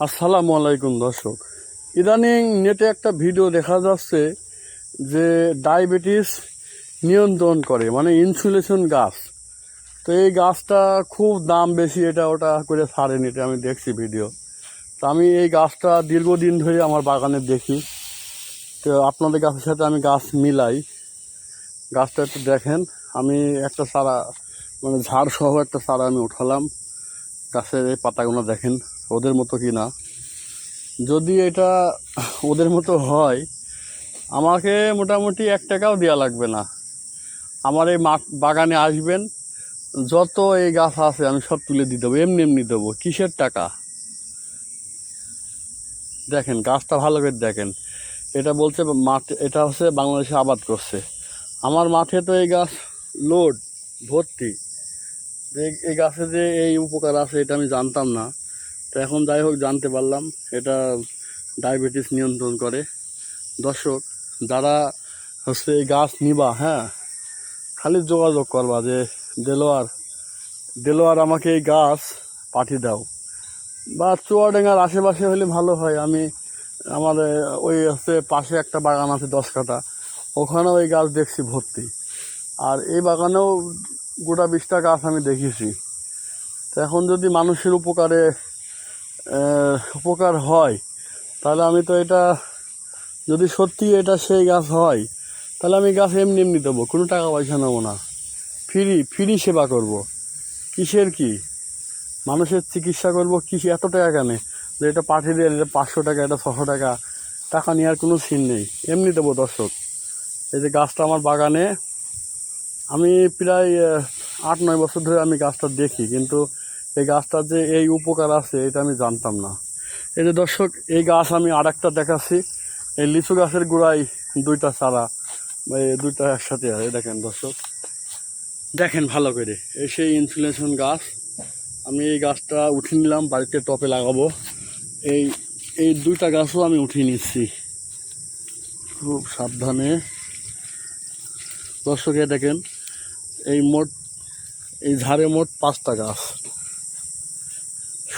আসসালামু আলাইকুম, দর্শক। ইদানিং নেটে একটা ভিডিও দেখা যাচ্ছে যে ডায়াবেটিস নিয়ন্ত্রণ করে মানে ইনসুলেশন গাছ। তো এই গাছটা খুব দাম বেশি, এটা ওটা করে ছাড়েন এটা আমি দেখছি ভিডিও। তো আমি এই গাছটা দীর্ঘদিন ধরে আমার বাগানে দেখি। তো আপনাদের গাছের সাথে আমি গাছ মিলাই। গাছটা একটু দেখেন, আমি একটা সারা মানে ঝাড় সহ একটা সারা আমি উঠালাম। গাছের এই পাতাগুলো দেখেন। ওদের মতো কি না? যদি এটা ওদের মতো হয়, আমাকে মোটামুটি এক টাকাও দেওয়া লাগবে না। আমার এই বাগানে আসবেন, যত এই গাছ আছে আমি সব তুলে দিয়ে দেবো, এমনি এমনি দেবো। কিসের টাকা? দেখেন, গাছটা ভালো করে দেখেন। এটা বলছে মাঠ, এটা হচ্ছে বাংলাদেশে আবাদ করছে। আমার মাঠে তো এই গাছ লোড, ভর্তি। এই গাছে যে এই উপকার আছে, এটা আমি জানতাম না। তো এখন যাই হোক জানতে পারলাম এটা ডায়াবেটিস নিয়ন্ত্রণ করে। দর্শক যারা হচ্ছে এই গাছ নিবা হ্যাঁ খালি যোগাযোগ করবা যে দেলোয়ার দেলোয়ার আমাকে এই গাছ পাঠিয়ে দাও। বা চুয়াডাঙ্গার আশেপাশে হলে ভালো হয়। আমি আমার এ, ওই হচ্ছে পাশে একটা বাগান আছে দশ কাটা ওখানেও এই গাছ দেখছি ভর্তি। আর এই বাগানেও গোটা বিশটা গাছ আমি দেখেছি তো এখন যদি মানুষের উপকারে উপকার হয়, তাহলে আমি তো এটা, যদি সত্যি এটা সেই গাছ হয়, তাহলে আমি গাছ এমনি এমনি দেবো, কোনো টাকা পয়সা নেব না। ফ্রি ফ্রি সেবা করব। কিসের কি? মানুষের চিকিৎসা করব কিসে, এত টাকা কেন? যে এটা পাঠিয়ে দিয়ে এটা পাঁচশো টাকা, এটা ছশো টাকা টাকা নেওয়ার কোনো সিন নেই। এমনি দেবো দর্শক। এই যে গাছটা আমার বাগানে, আমি প্রায় আট, নয় বছর ধরে আমি গাছটা দেখি, কিন্তু এই গাছটার যে এই উপকার আছে, এটা আমি জানতাম না। এই যে দর্শক, এই গাছ আমি আর একটা দেখাচ্ছি। এই লিচু গাছের গোড়ায় দুইটা চারা, এই দুইটা একসাথে আছে, দেখেন দর্শক। দেখেন ভালো করে, এই সেই ইনসুলেশন গাছ। আমি এই গাছটা উঠিয়ে নিলাম, বাড়িতে টপে লাগাবো। এই এই দুইটা গাছও আমি উঠিয়ে নিচ্ছি। খুব সাবধানে। দর্শকে দেখেন, এই মোট, এই ঝাড়ে মোট পাঁচটা গাছ।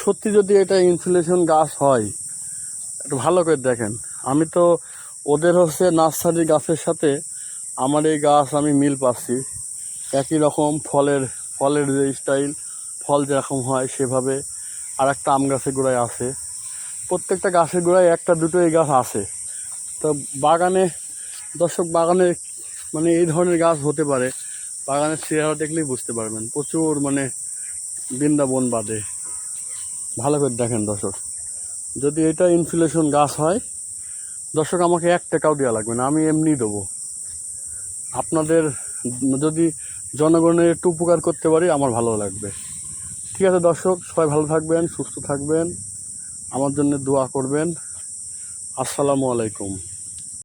সত্যি যদি এটা ইনসুলেশন গাছ হয়, একটু ভালো করে দেখেন। আমি তো ওদের হচ্ছে নার্সারি গাছের সাথে আমার এই গাছ আমি মিল পাচ্ছি। একই রকম ফলের ফলের যে স্টাইল ফল যেরকম হয় সেভাবে আর একটা আম গাছের গোড়ায় আছে। প্রত্যেকটা গাছের গোড়ায় একটা, দুটো এই গাছ আছে। তো বাগানে, দর্শক, বাগানে মানে এই ধরনের গাছ হতে পারে। বাগানের চেহারা দেখলেই বুঝতে পারবেন। প্রচুর মানে বৃন্দাবন বাদে। ভালো করে দেখেন দর্শক। যদি এটা ইনফ্লেশন গাছ হয়, দর্শক আমাকে এক টাকাও দেওয়া লাগবে না, আমি এমনি দেবো। আপনাদের যদি জনগণের একটু উপকার করতে পারি, আমার ভালো লাগবে। ঠিক আছে দর্শক, সবাই ভালো থাকবেন, সুস্থ থাকবেন। আমার জন্য দোয়া করবেন। আসসালামু আলাইকুম।